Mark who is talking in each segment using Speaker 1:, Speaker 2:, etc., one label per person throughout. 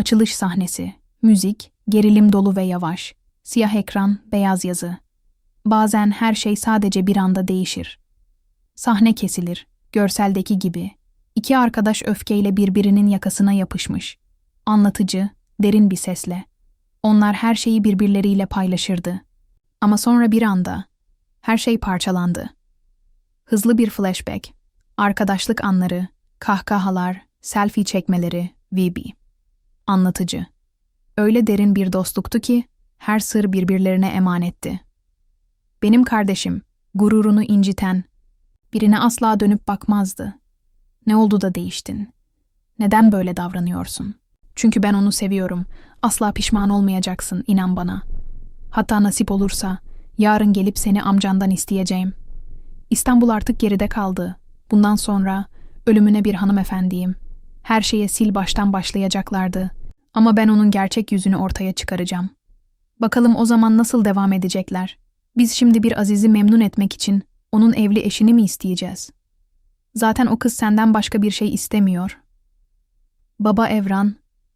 Speaker 1: Açılış sahnesi. Müzik, gerilim dolu ve yavaş. Siyah ekran, beyaz yazı. Bazen her şey sadece bir anda değişir. Sahne kesilir, görseldeki gibi. İki arkadaş öfkeyle birbirinin yakasına yapışmış. Anlatıcı, derin bir sesle. Onlar her şeyi birbirleriyle paylaşırdı. Ama sonra bir anda her şey parçalandı. Hızlı bir flashback, arkadaşlık anları, kahkahalar, selfie çekmeleri, VB. Anlatıcı. Öyle derin bir dostluktu ki her sır birbirlerine emanetti. Benim kardeşim, gururunu inciten, birine asla dönüp bakmazdı. Ne oldu da değiştin? Neden böyle davranıyorsun? Çünkü ben onu seviyorum. Asla pişman olmayacaksın, inan bana. Hatta nasip olursa yarın gelip seni amcandan isteyeceğim. İstanbul artık geride kaldı. Bundan sonra ölümüne bir hanımefendiyim. Her şeye sil baştan başlayacaklardı. Ama ben onun gerçek yüzünü ortaya çıkaracağım. Bakalım o zaman nasıl devam edecekler? Biz şimdi bir Aziz'i memnun etmek için onun evli eşini mi isteyeceğiz? Zaten o kız senden başka bir şey istemiyor. Baba Evran,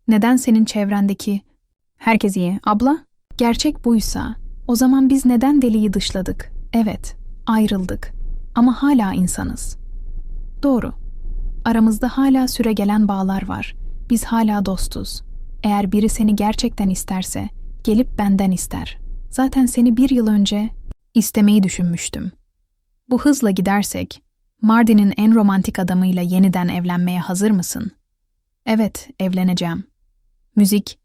Speaker 1: neden senin çevrendeki herkes iyi, abla? Gerçek buysa, o zaman biz neden deliyi dışladık? Evet, ayrıldık. Ama hala insanız. Doğru. Aramızda hala süre gelen bağlar var. Biz hala dostuz. Eğer biri seni gerçekten isterse, gelip benden ister. Zaten seni bir yıl önce istemeyi düşünmüştüm. Bu hızla gidersek, Mardin'in en romantik adamıyla yeniden evlenmeye hazır mısın? Evet, evleneceğim. Müzik,